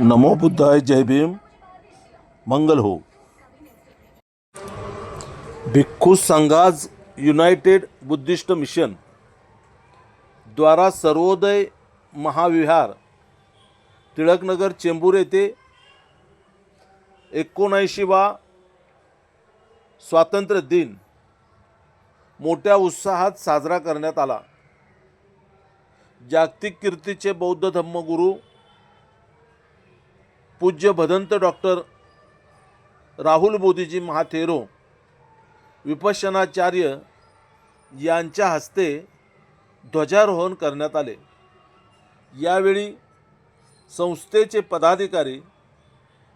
नमो बुद्धाय जय भीम मंगल हो। भिक्खू संघाज United Buddhist mission द्वारा सर्वोदय महाविहार टिळकनगर चेंबूर येथे एकोणऐंशी वा स्वातंत्र्य दिन मोठ्या उत्साहात साजरा करण्यात आला. जागतिक कीर्तीचे बौद्ध धम्मगुरू पूज्य भदंत डॉक्टर राहुल मोदीजी महाथेरो विपशनाचार्य यांच्या हस्ते ध्वजारोहण करण्यात आले. यावेळी संस्थेचे पदाधिकारी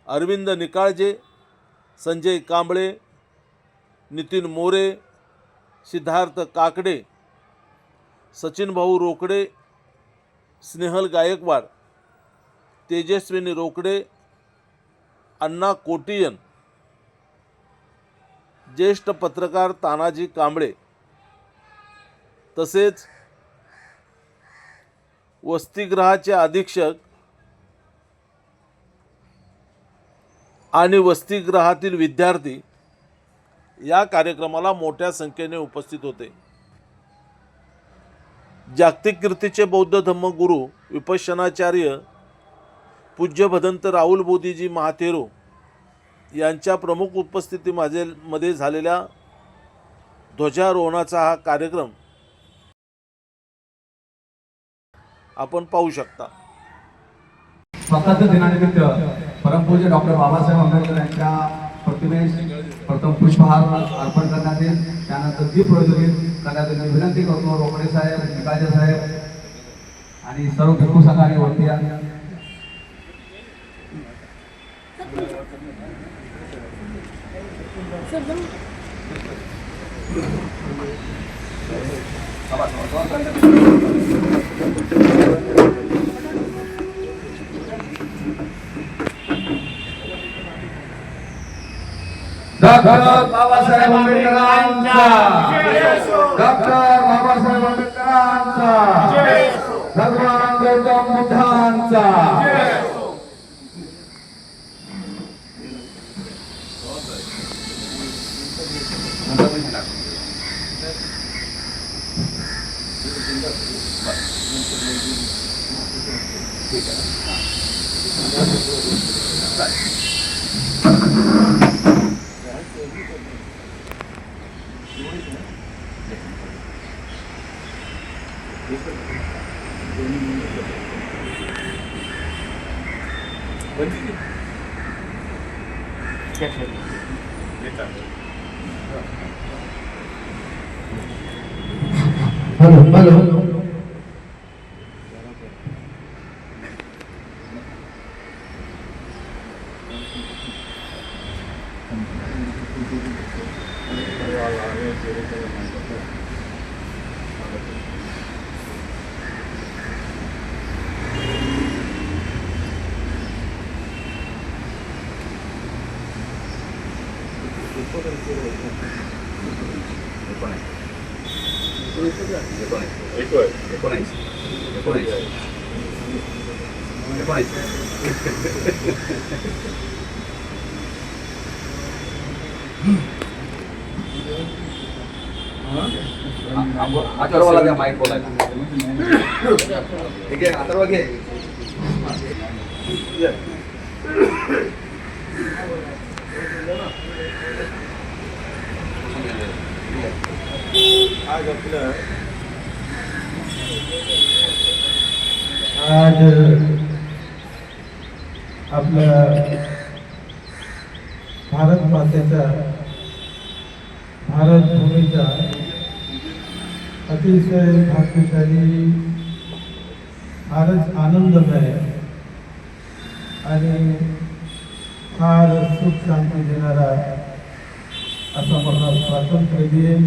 अरविंद निकाळजे संजय कांबळे नितीन मोरे सिद्धार्थ काकडे सचिन भाऊ रोकडे स्नेहल गायकवाड तेजस्विनी रोकडे अण्णा कोटियन ज्येष्ठ पत्रकार तानाजी कांबळे तसेच वसतिगृहाचे अधीक्षक आणि वसतिगृहातील विद्यार्थी या कार्यक्रमाला मोठ्या संख्येने उपस्थित होते. जागतिक कीर्तीचे बौद्ध धम्मगुरू विपशनाचार्य पूज्य भदंत राहुल बोधीजी महातेरो यांच्या प्रमुख उपस्थिती माझे मध्ये झालेल्या ध्वजारोहणाचा हा कार्यक्रम आपण पाहू शकता. स्वातंत्र्य दिनानिमित्त परमपूज्य डॉक्टर बाबासाहेब आंबेडकर यांच्या प्रतिमेस प्रथम पुष्पहार अर्पण करण्यात येईल. त्यानंतर दीप प्रज्वलित करण्यात येईल. विनंती करतो रोकडे साहेब निकाजे साहेब आणि सर्व भिक्खू सकाळी वरती या डॉक्टर बाबासाहेब आंबेडकरांचा डॉक्टर बाबासाहेब आंबेडकरांचा Qué feliz. ¿Qué tal? अथर्वाला द्या माईक बोलायला ठीक आहे अथर्व घे आज आपल्या भारत मातेचा भारत भूमीचा अतिशय भाग्यशाली फारच आनंदमय आणि फार सुख शांती देणारा असा मला स्वातंत्र्य दिन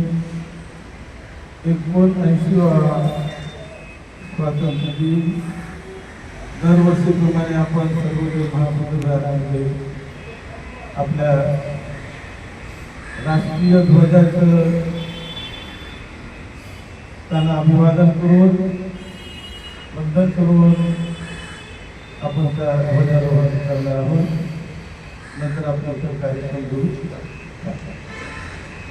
एकोणऐंशीवा स्वातंत्र्य दिन दरवर्षीप्रमाणे आपण सर्वोदय महाबुद्धविहारामध्ये आपल्या राष्ट्रीय ध्वजाचं त्यांना अभिवादन करून वंदन करून आपण त्या ध्वजारोहण करणार आहोत. नंतर आपण कार्यक्रम घेऊ.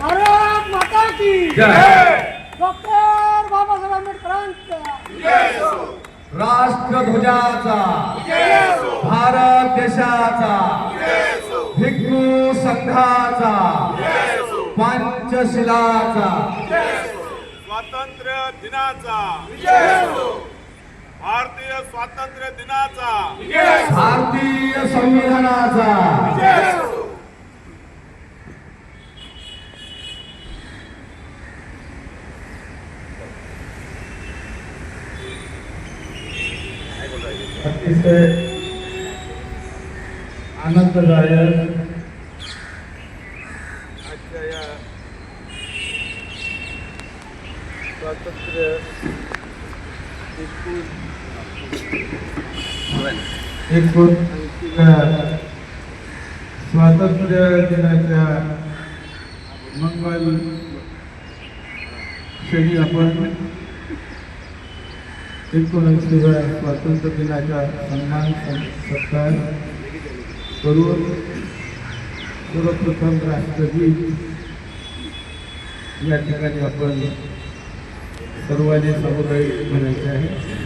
भारत माता की डॉक्टर बाबासाहेब आंबेडकरांच्या राष्ट्रध्वजाचा भारत देशाचा. हिंदू संघाचा. पंचशिलाचा. स्वातंत्र्य दिनाचा. दिनाचा. भारतीय संविधानाचा. अतिशय आनंददायक आजच्या या स्वातंत्र्य एकूण एक स्वातंत्र्य दिनाच्या मंगल क्षणी आपण एकोणऐंशीव्या स्वातंत्र्य दिनाचा सन्मान सत्कार करून सर्वप्रथम राष्ट्रगीत या ठिकाणी आपण सर्वांनी समुदाय म्हणायचे आहे.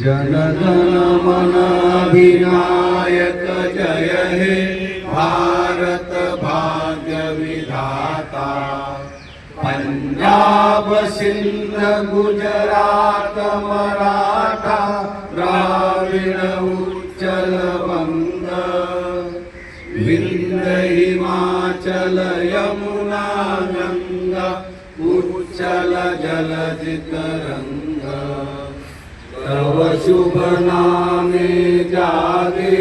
जनगण मन जय हे भारत भाग्य विधाता पंजाब सिंध गुजरात मराठा द्राविड उच्चल बंग। विंद हिमाचल यमुना गंगा उच्चल जलधि तरंग शुभ नामे जागे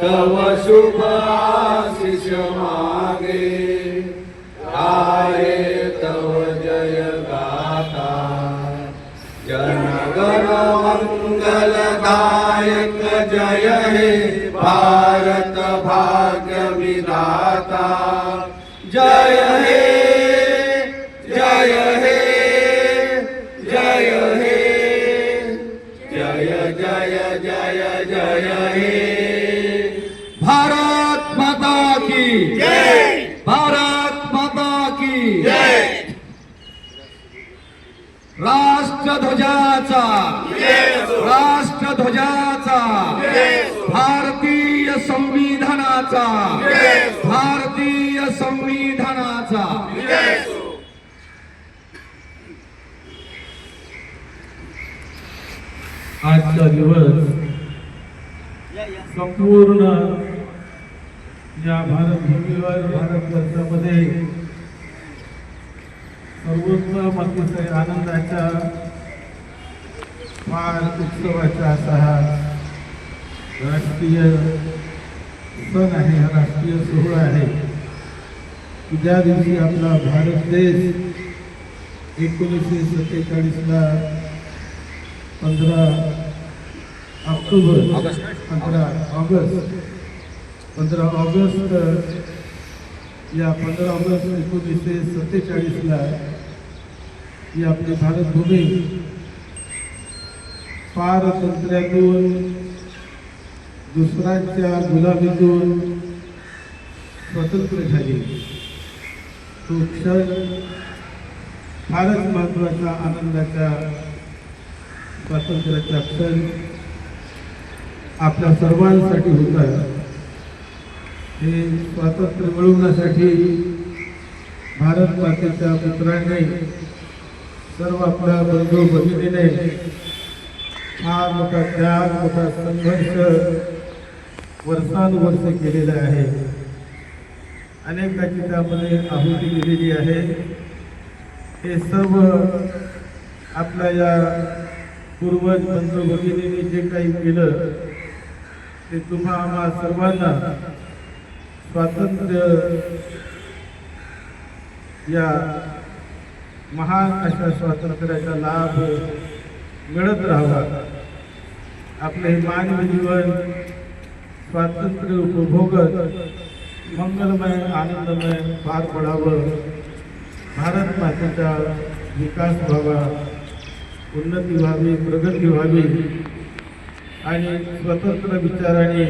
तव शुभ जय हे भारत माता की जय। भारत माता की जय। राष्ट्रध्वजाचा। राष्ट्रध्वजाचा। भारतीय संविधानाचा। भारतीय संविधानाचा। आजचा दिवस संपूर्ण या भारतभूमीवर भारतवर्षामध्ये सर्वोत्तम अतिशय आनंदाच्या फार उत्सवाचा असा हा राष्ट्रीय सण आहे हा राष्ट्रीय सोहळा आहे. की ज्या दिवशी आपला भारत देश एकोणीसशे सत्तेचाळीसला पंधरा ऑक्टोबर पंधरा ऑगस्ट. पंधरा ऑगस्ट या पंधरा ऑगस्ट एकोणीसशे सत्तेचाळीसला ही आपली भारतभूमी पारतंत्र्यातून दुसऱ्यांच्या गुलामीतून स्वतंत्र झाली. तो क्षण फारच महत्त्वाचा आनंदाचा स्वातंत्र्याचा क्षण. आपल्या सर्वांसाठी होता हे स्वातंत्र्य मिळवण्यासाठी भारत मातेच्या पुत्रांनी सर्व आपल्या बंधू भगिनीने फार मोठा त्याग मोठा संघर्ष वर्षानुवर्ष केलेला आहे. अनेकाची त्यामध्ये आहुती दिलेली आहे. हे सर्व आपल्या या पूर्वज बंधू भगिनीने जे काही केलं ते तुम्हा आम्हा सर्वांना स्वातंत्र्य या महान अशा स्वातंत्र्याचा लाभ मिळत राहावा. आपले हे मानवी जीवन स्वातंत्र्य उपभोगत मंगलमय आनंदमय पार पडावं. भारत मातेचा विकास व्हावा. उन्नती व्हावी प्रगती व्हावी. आणि स्वतंत्र विचाराने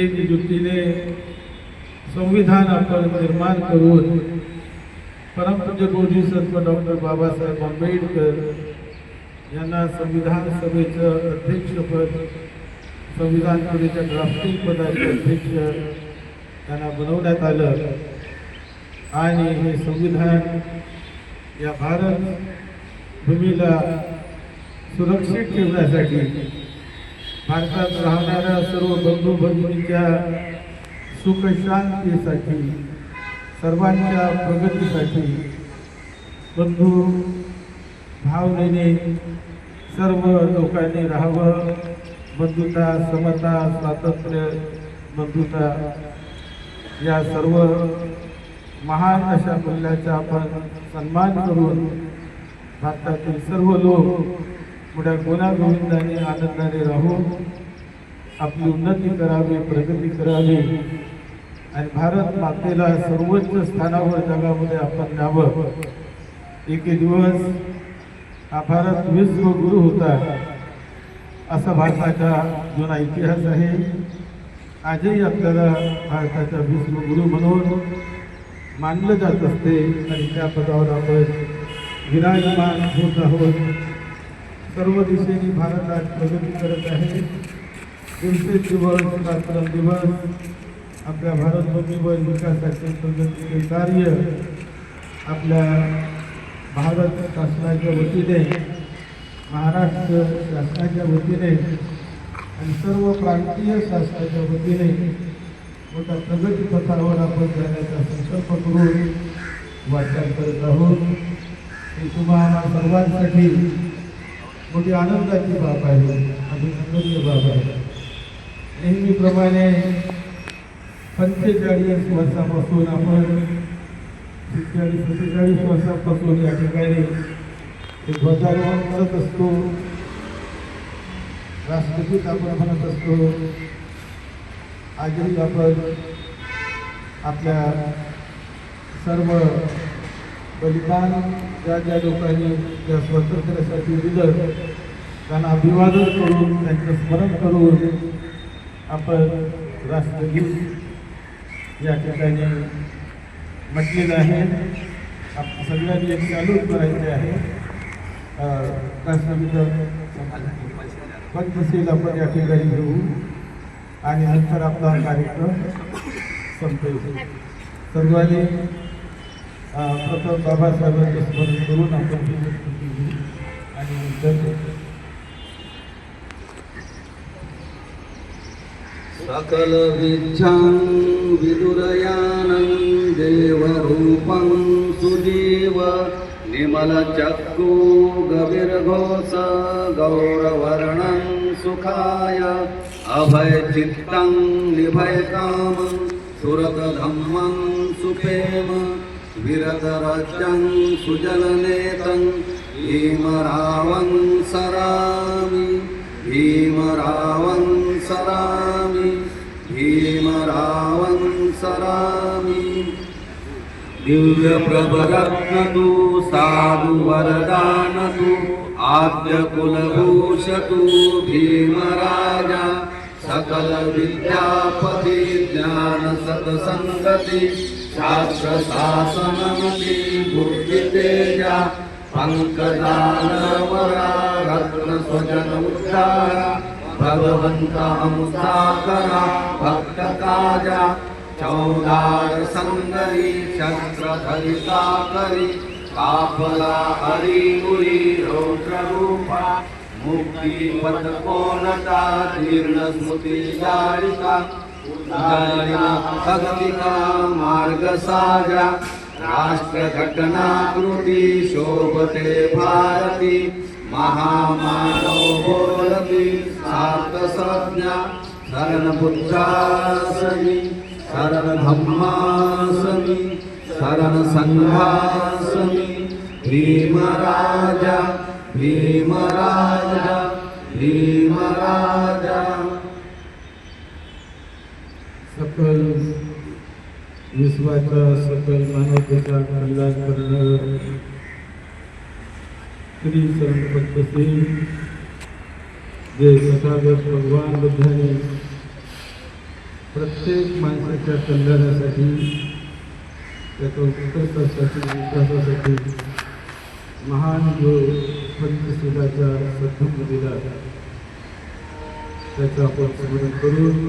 एकजुटीने संविधान आपण निर्माण करून परमपूज्य बोधिसत्व डॉक्टर बाबासाहेब आंबेडकर यांना संविधान सभेचं अध्यक्षपद संविधान सभेच्या ड्राफ्टिंग पदाचे अध्यक्ष त्यांना बनवण्यात आलं. आणि हे संविधान या भारत भूमीला सुरक्षित ठेवण्यासाठी भारतात राहणाऱ्या सर्व बंधू भगिनीच्या सुखशांतीसाठी सर्वांच्या प्रगतीसाठी बंधू भावनेने सर्व लोकांनी राहावं. बंधुता समता स्वातंत्र्य बंधुता या सर्व महान अशा मूल्याचा आपण सन्मान करून भारतातील सर्व लोक पुढ्या गुणागोविंदाने आनंदाने राहू आपली उन्नती करावी प्रगती करावी. आणि भारत मातेला सर्वोच्च स्थानावर जगामध्ये आपण न्यावं. एके दिवस हा भारत विश्वगुरु होता असा भारताचा जुना इतिहास आहे. आजही आपल्याला भारताचा विश्वगुरु म्हणून मानलं जात असते. आणि त्या पदावर आपण विराजमान होत आहोत. सर्व दिशेने भारत आज प्रगती करत आहे. दिवसेंदिवस रात्रंदिवस आपल्या भारतभूमीवर विकासाचे प्रगतीचे कार्य आपल्या भारत शासनाच्या वतीने महाराष्ट्र शासनाच्या वतीने आणि सर्व प्रांतीय शासनाच्या वतीने मोठ्या प्रगती पथावर आपण जाण्याचा संकल्प करून वाटचाल करत आहोत. ही तुम्हाला सर्वांसाठी मोठी आनंदाची बाब आहे. अभिनंदनीय बाब आहे. नेहमीप्रमाणे पंचेचाळीस वर्षापासून आपण सत्तेचाळीस सत्तेचाळीस वर्षापासून या ठिकाणी ध्वजारोहण करत असतो. राष्ट्रगीत आपण म्हणत असतो. आजही आपण आपल्या सर्व बलिदान ज्या ज्या लोकांनी त्या स्वातंत्र्यासाठी दिलं त्यांना अभिवादन करून त्यांचं स्मरण करून आपण राष्ट्रगीत या ठिकाणी म्हटलेलं आहे आप सगळ्यांनी एक चालूच करायचे आहे. राष्ट्रगीत पंचशील आपण या ठिकाणी घेऊ आणि नंतर आपला कार्यक्रम संपेल. सर्वांनी प्रथम बाबासाहेबांचं स्मरण करून आपण ही आणि सकल विद्यां विदुरयानं देवरूपं सुजीव निमलचक्षु गविर्घोष गौरवर्णं सुखाय अभयचित्तं निभयकामं सुरतधम्मं सुपेम विरतराज्यं सुजलनेतं भीमरावं सरामि भीमरावं सरामि भीमरावं सरामि। दिव्यप्रभरत्नतु साधुवरदानतु आद्यकुलभूषतु भीमराजा सकल सकलविद्यापति तेजा शास्त्रशासनमति बुद्धितेजा पङ्कजानवरा रत्नस्वजन उद्धारा भगवन्ता भक्त काजा चौदार संगरी शस्त्रधरिता करी कापला हरी मुरी रौद्र रूपा मुक्ती पद कोणता जीर्ण स्मृती जाळिका भक्तिका मार्ग साजा राष्ट्रघटना कृती शोभते भारती। महामानव बोलती सात संज्ञा शरण बुद्धासनी शरण धम्मासनी शरण संघासनी भीमराजा। भीमराजा भीमराजा. सकल विश्वाचा सकल मानवतेचा कल्याण करणं. श्री संत सिंग जे तथागत भगवान बुद्धाने प्रत्येक माणसाच्या कल्याणासाठी त्याच्या उत्कर्षासाठी विकासासाठी महान योग पंचशिलाचा सद्धम दिला त्याचं आपण स्मरण करून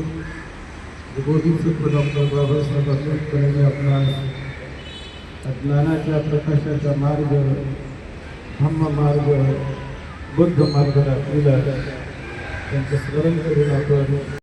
बोधिसत्व डॉक्टर बाबासाहेब आंबेडकरांनी आपला ज्ञानाच्या प्रकाशाचा मार्ग धम्म मार्ग बुद्ध मार्ग दाखविला. त्यांचं स्मरण करून आपण